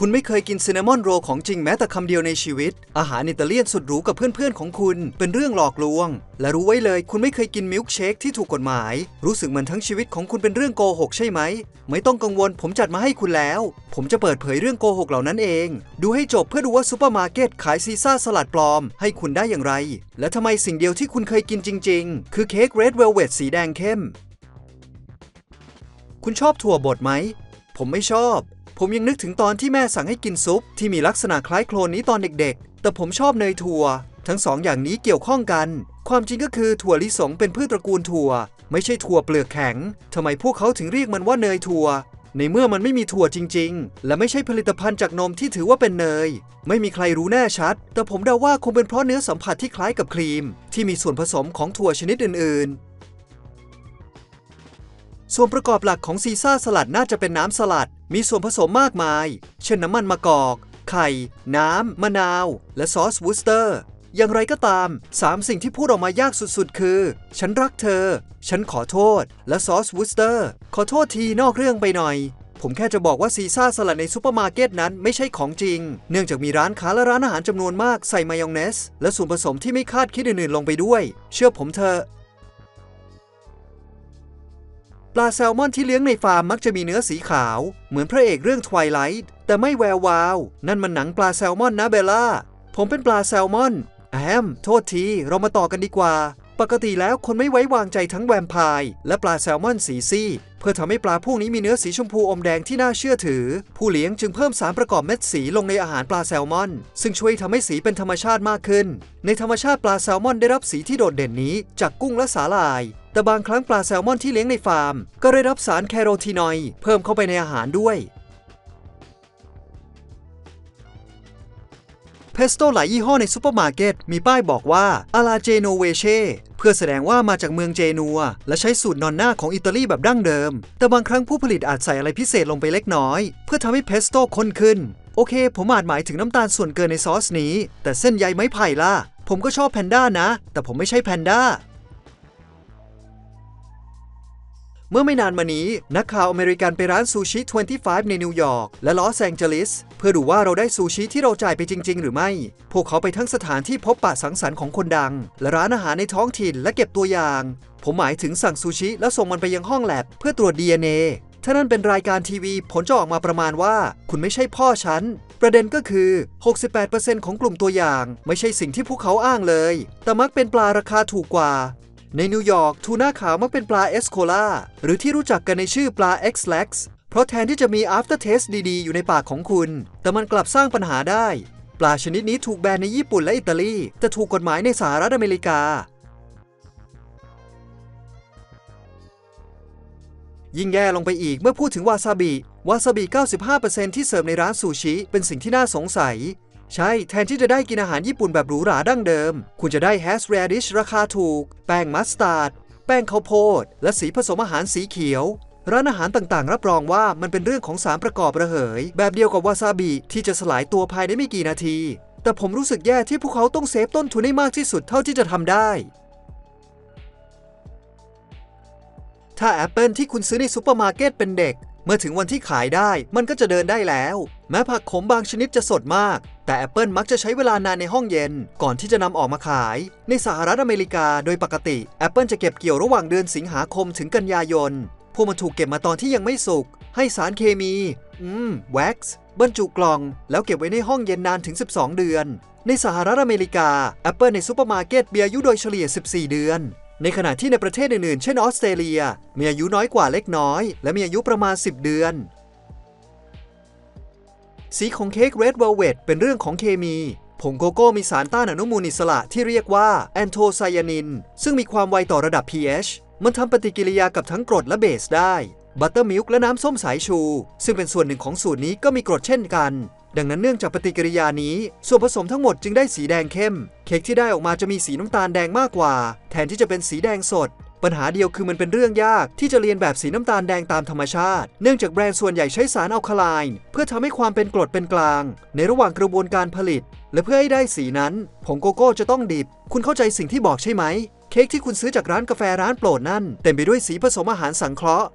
คุณไม่เคยกินซินนามอนโรของจริงแม้แต่คำเดียวในชีวิต อาหารอิตาเลียนสุดหรูกับเพื่อนๆของคุณ เป็นเรื่องหลอกลวง และรู้ไว้เลย คุณไม่เคยกินมิลค์เชคที่ถูกกฎหมาย รู้สึกเหมือนทั้งชีวิตของคุณเป็นเรื่องโกหกใช่ไหม ไม่ต้องกังวลผมจัดมาให้คุณแล้ว ผมจะเปิดเผยเรื่องโกหกเหล่านั้นเอง ดูให้จบเพื่อดูว่าซูเปอร์มาร์เก็ตขายซีซ่าสลัดปลอม ให้คุณได้อย่างไร และทำไมสิ่งเดียวที่คุณเคยกินจริง ๆ คือเค้กเรดเวลเวตสีแดงเข้ม คุณชอบถั่วบดไหมผมไม่ชอบ ผมยังนึกถึงตอนที่แม่สั่งให้กินซุป ที่มีลักษณะคล้ายโคลนนี้ตอนเด็กๆ แต่ผมชอบเนยถั่ว ทั้งสองอย่างนี้เกี่ยวข้องกัน ความจริงก็คือถั่วลิสงเป็นพืชตระกูลถั่ว ไม่ใช่ถั่วเปลือกแข็งทำไมพวกเขาถึงเรียกมันว่าเนยถั่ว ในเมื่อมันไม่มีถั่วจริง ๆ และไม่ใช่ผลิตภัณฑ์จากนมที่ถือว่าเป็นเนย ไม่มีใครรู้แน่ชัด แต่ผมเดาว่าคงเป็นเพราะเนื้อสัมผัสที่คล้ายกับครีม ที่มีส่วนผสมของถั่วชนิดอื่นๆ ส่วนประกอบหลักของซีซ่าสลัดน่าจะเป็นน้ำสลัด มีส่วนผสมมากมาย เช่นน้ำมันมะกอก ไข่ น้ำ มะนาว และซอสวูสเตอร์ อย่างไรก็ตาม 3 สิ่งที่พูดออกมายากสุดๆ คือ ฉันรักเธอ ฉันขอโทษ และซอสวูสเตอร์ ขอโทษทีนอกเรื่องไปหน่อย ผมแค่จะบอกว่าซีซ่าสลัดในซูเปอร์มาร์เก็ตนั้นไม่ใช่ของจริง เนื่องจากมีร้านค้าและร้านอาหารจำนวนมากใส่มายองเนส และส่วนผสมที่ไม่คาดคิดอื่นๆลงไปด้วย เชื่อผมเถอะ ปลาแซลมอนที่เลี้ยงในฟาร์มมักจะมีเนื้อสีขาว เหมือนพระเอกเรื่อง Twilight แต่ไม่แวววาว นั่นมันหนังปลาแซลมอนนะเบลล่า ผมเป็นปลาแซลมอนแอมโทษที เรามาต่อกันดีกว่า ปกติแล้วคนไม่ไว้วางใจทั้งแวมไพร์และปลาแซลมอนสีซีดเพื่อทำให้ปลาพวกนี้มีเนื้อสีชมพูอมแดงที่น่าเชื่อถือ ผู้เลี้ยงจึงเพิ่มสารประกอบเม็ดสีลงในอาหารปลาแซลมอน ซึ่งช่วยทำให้สีเป็นธรรมชาติมากขึ้น ในธรรมชาติปลาแซลมอนได้รับสีที่โดดเด่นนี้จากกุ้งและสาหร่ายแต่บางครั้งปลาแซลมอนที่เลี้ยงในฟาร์ม ก็ได้รับสารแคโรทีนอยด์เพิ่มเข้าไปในอาหารด้วย เพสโต้หลายยี่ห้อในซูเปอร์มาร์เก็ตมีป้ายบอกว่าอาลาเจโนเวเช่เพื่อแสดงว่ามาจากเมืองเจนัว และใช้สูตรนอนหน้าของอิตาลีแบบดั้งเดิม แต่บางครั้งผู้ผลิตอาจใส่อะไรพิเศษลงไปเล็กน้อย เพื่อทำให้เพสโต้ข้นขึ้น โอเค ผมอาจหมายถึงน้ำตาลส่วนเกินในซอสนี้ แต่เส้นใยไม้ไผ่ล่ะ ผมก็ชอบแพนด้านะ แต่ผมไม่ใช่แพนด้า เมื่อไม่นานมานี้ นักข่าวอเมริกันไปร้านซูชิ 25 ในนิวยอร์กและลอสแองเจลิสเพื่อดูว่าเราได้ซูชิที่เราจ่ายไปจริง ๆ หรือไม่ พวกเขาไปทั้งสถานที่พบปะสังสรรค์ของคนดัง และร้านอาหารในท้องถิ่นและเก็บตัวอย่าง ผมหมายถึงสั่งซูชิแล้วส่งมันไปยังห้องแลบเพื่อตรวจ DNA ถ้านั่นเป็นรายการทีวี ผลจะออกมาประมาณว่า คุณไม่ใช่พ่อฉัน ประเด็นก็คือ 68%ของกลุ่มตัวอย่าง ไม่ใช่สิ่งที่พวกเขาอ้างเลย แต่มักเป็นปลาราคาถูกกว่า ในนิวยอร์กทูน่าขาวมักเป็นปลาเอสโคลาหรือที่รู้จักกันในชื่อปลา X-Lax เพราะแทนที่จะมี after taste ดีๆ อยู่ในปากของคุณ แต่มันกลับสร้างปัญหาได้ ปลาชนิดนี้ถูกแบนในญี่ปุ่นและอิตาลีแต่ถูกกฎหมายในสหรัฐอเมริกา ยิ่งแย่ลงไปอีกเมื่อพูดถึงวาซาบิวาซาบิ 95%ที่เสิร์ฟในร้านซูชิ เป็นสิ่งที่น่าสงสัย ใช่ แทนที่จะได้กินอาหารญี่ปุ่นแบบหรูหราดั้งเดิม คุณจะได้แฮชแรดิชราคาถูก แป้งมัสตาร์ด แป้งข้าวโพด และสีผสมอาหารสีเขียว ร้านอาหารต่างๆ รับรองว่ามันเป็นเรื่องของสารประกอบระเหย แบบเดียวกับวาซาบิที่จะสลายตัวภายในไม่กี่นาที แต่ผมรู้สึกแย่ที่พวกเขาต้องเซฟต้นทุนให้มากที่สุดเท่าที่จะทำได้ ถ้าแอปเปิลที่คุณซื้อในซูเปอร์มาร์เก็ตเป็นเด็ก เมื่อถึงวันที่ขายได้มันก็จะเดินได้แล้ว แม้ผักขมบางชนิดจะสดมาก แต่แอปเปิลมักจะใช้เวลานานในห้องเย็น ก่อนที่จะนำออกมาขาย ในสหรัฐอเมริกาโดยปกติแอปเปิลจะเก็บเกี่ยวระหว่างเดือนสิงหาคมถึงกันยายน พวกมันถูกเก็บมาตอนที่ยังไม่สุก ให้สารเคมี อืม แว็กซ์ บรรจุกล่อง แล้วเก็บไว้ในห้องเย็นนานถึง 12 เดือน ในสหรัฐอเมริกาแอปเปิลในซูเปอร์มาร์เก็ตมีอายุโดยเฉลี่ย 14 เดือนในขณะที่ในประเทศอื่นๆ เช่นออสเตรเลีย มีอายุน้อยกว่าเล็กน้อย และมีอายุประมาณ 10 เดือน สีของเค้ก Red Velvet เป็นเรื่องของเคมีผงโกโก้มีสารต้านอนุมูลอิสระที่เรียกว่าแอนโทไซยานิน ซึ่งมีความไวต่อระดับ pH มันทำปฏิกิริยากับทั้งกรดและเบสได้บัตเตอร์มิลค์และน้ำส้มสายชู ซึ่งเป็นส่วนหนึ่งของสูตรนี้ก็มีกรดเช่นกัน ดังนั้นเนื่องจากปฏิกิริยานี้ ส่วนผสมทั้งหมดจึงได้สีแดงเข้ม เค้กที่ได้ออกมาจะมีสีน้ำตาลแดงมากกว่า แทนที่จะเป็นสีแดงสด ปัญหาเดียวคือมันเป็นเรื่องยากที่จะเรียนแบบสีน้ำตาลแดงตามธรรมชาติ เนื่องจากแบรนด์ส่วนใหญ่ใช้สารอัลคาไลน์เพื่อทำให้ความเป็นกรดเป็นกลาง ในระหว่างกระบวนการผลิต และเพื่อให้ได้สีนั้นผงโกโก้จะต้องดิบ คุณเข้าใจสิ่งที่บอกใช่ไหม เค้กที่คุณซื้อจากร้านกาแฟร้านโปรดนั่นเต็มไปด้วยสีผสมอาหารสังเคราะห์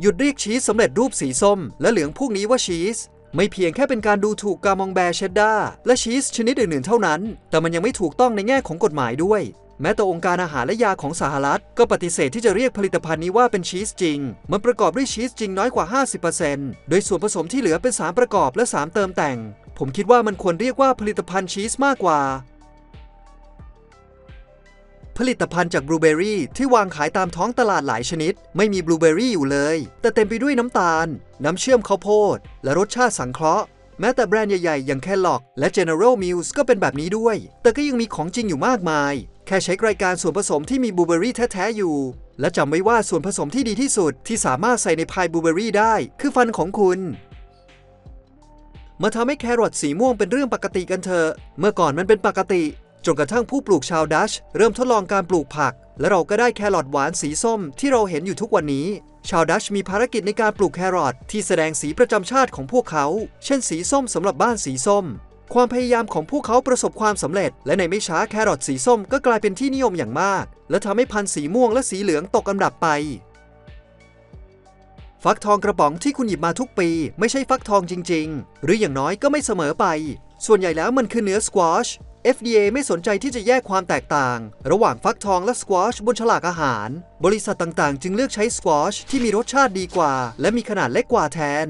หยุดเรียกชีสสำเร็จรูปสีส้ม และเหลืองพวกนี้ว่าชีสไม่เพียงแค่เป็นการดูถูกกามองแบร์เชดดาและชีสชนิดอื่นๆเท่านั้น แต่มันยังไม่ถูกต้องในแง่ของกฎหมายด้วย แม้แต่องค์การอาหารและยาของสหรัฐ ก็ปฏิเสธที่จะเรียกผลิตภัณฑ์นี้ว่าเป็นชีสจริง มันประกอบด้วยชีสจริงน้อยกว่า 50%โดยส่วนผสมที่เหลือเป็นสารประกอบและสารเติมแต่ง ผมคิดว่ามันควรเรียกว่าผลิตภัณฑ์ชีสมากกว่า ผลิตภัณฑ์จากบลูเบอรี่ที่วางขายตามท้องตลาดหลายชนิด ไม่มีบลูเบอรี่อยู่เลย แต่เต็มไปด้วยน้ำตาล น้ำเชื่อมข้าวโพด และรสชาติสังเคราะห์แม้แต่แบรนด์ใหญ่ ๆ อย่างแคลล็อกและ General Mills ก็เป็นแบบนี้ด้วย แต่ก็ยังมีของจริงอยู่มากมาย แค่ใช้รายการส่วนผสมที่มีบลูเบอรี่แท้ ๆ อยู่ และจำไว้ว่าส่วนผสมที่ดีที่สุดที่สามารถใส่ในพายบลูเบอรี่ได้ คือฟันของคุณ มาทำให้แครอทสีม่วงเป็นเรื่องปกติกันเถอะ เมื่อก่อนมันเป็นปกติ จนกระทั่งผู้ปลูกชาวดัชเริ่มทดลองการปลูกผัก และเราก็ได้แครอทหวานสีส้มที่เราเห็นอยู่ทุกวันนี้ ชาวดัชมีภารกิจในการปลูกแครอทที่แสดงสีประจำชาติของพวกเขา เช่น สีส้มสำหรับบ้านสีส้ม ความพยายามของพวกเขาประสบความสำเร็จ และในไม่ช้าแครอทสีส้มก็กลายเป็นที่นิยมอย่างมาก และทำให้พันธุ์สีม่วงและสีเหลืองตกอันดับไป ฟักทองกระป๋องที่คุณหยิบมาทุกปี ไม่ใช่ฟักทองจริง ๆ หรืออย่างน้อยก็ไม่เสมอไป ส่วนใหญ่แล้วมันคือเนื้อสควอช FDA ไม่สนใจที่จะแยกความแตกต่าง ระหว่างฟักทองและสควอชบนฉลากอาหาร บริษัทต่างๆ จึงเลือกใช้สควอชที่มีรสชาติดีกว่า และมีขนาดเล็กกว่าแทน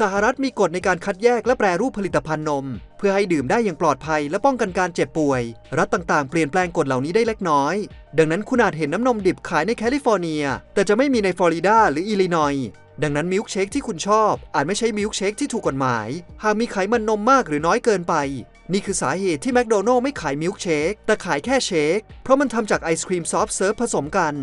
สหรัฐมีกฎในการคัดแยกและแปรรูปผลิตภัณฑ์นม เพื่อให้ดื่มได้อย่างปลอดภัยและป้องกันการเจ็บป่วย รัฐต่างๆ เปลี่ยนแปลงกฎเหล่านี้ได้เล็กน้อย ดังนั้นคุณอาจเห็นน้ำนมดิบขายในแคลิฟอร์เนีย แต่จะไม่มีในฟลอริดาหรืออิลลินอยดังนั้นมิลค์เชคที่คุณชอบ อาจไม่ใช่มิลค์เชคที่ถูกกฎหมาย หากมีไขมันนมมากหรือน้อยเกินไป นี่คือสาเหตุที่แมคโดนัลล์ไม่ขายมิลค์เชคแต่ขายแค่เชคเพราะมันทำจากไอศครีมซอฟต์เซิร์ฟผสมกัน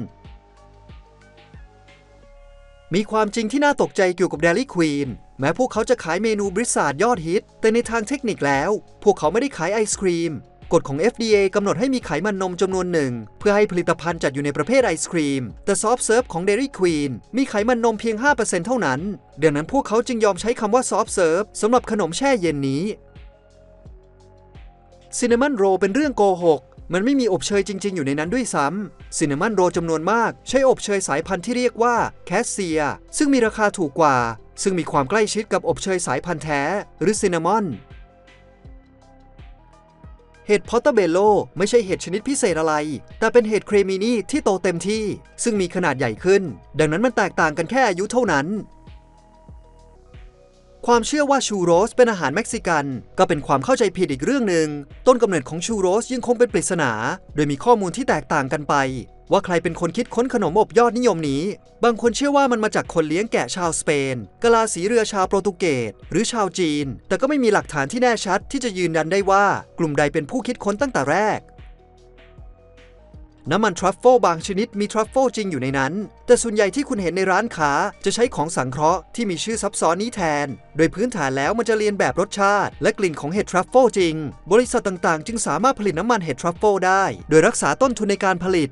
มีความจริงที่น่าตกใจเกี่ยวกับ Dairy Queen แม้พวกเขาจะขายเมนูบริซาร์ดยอดฮิต แต่ในทางเทคนิคแล้ว พวกเขาไม่ได้ขายไอศครีมกฎของ FDA กำหนดให้มีไขมันนมจำนวนหนึ่ง เพื่อให้ผลิตภัณฑ์จัดอยู่ในประเภทไอศครีม แต่ซอฟต์เซิร์ฟของ Dairy Queen มีไขมันนมเพียง 5%เท่านั้น เดังนั้นพวกเขาจึงยอมใช้คำว่าซอฟต์เซิร์ฟสำหรับขนมแช่เย็นนี้ซินนามอนโรเป็นเรื่องโกหก มันไม่มีอบเชยจริง ๆ อยู่ในนั้นด้วยซ้ำซินนามอนโรจำนวนมาก ใช้อบเชยสายพันธุ์ที่เรียกว่าแคสเซีย ซึ่งมีราคาถูกกว่า ซึ่งมีความใกล้ชิดกับอบเชยสายพันธุ์แท้ หรือซินนามอนเห็ดพอตเตอร์เบโลไม่ใช่เห็ดชนิดพิเศษอะไร แต่เป็นเห็ดเครมินีที่โตเต็มที่ ซึ่งมีขนาดใหญ่ขึ้น ดังนั้นมันแตกต่างกันแค่อายุเท่านั้น ความเชื่อว่าชูโรสเป็นอาหารเม็กซิกัน ก็เป็นความเข้าใจผิดอีกเรื่องหนึ่ง ต้นกำเนิดของชูโรสยังคงเป็นปริศนา โดยมีข้อมูลที่แตกต่างกันไป ว่าใครเป็นคนคิดค้นขนมอบยอดนิยมนี้ บางคนเชื่อว่ามันมาจากคนเลี้ยงแกะชาวสเปนกลาสีเรือชาวโปรตุเกสหรือชาวจีน แต่ก็ไม่มีหลักฐานที่แน่ชัดที่จะยืนยันได้ว่ากลุ่มใดเป็นผู้คิดค้นตั้งแต่แรก น้ำมันทรัฟเฟิลบางชนิดมีทรัฟเฟิลจริงอยู่ในนั้น แต่ส่วนใหญ่ที่คุณเห็นในร้านค้าจะใช้ของสังเคราะห์ที่มีชื่อซับซ้อนนี้แทน โดยพื้นฐานแล้วมันจะเรียนแบบรสชาติ และกลิ่นของเห็ดทรัฟเฟิลจริง บริษัทต่างๆ จึงสามารถผลิตน้ำมันเห็ดทรัฟเฟิลได้ โดยรักษาต้นทุนในการผลิต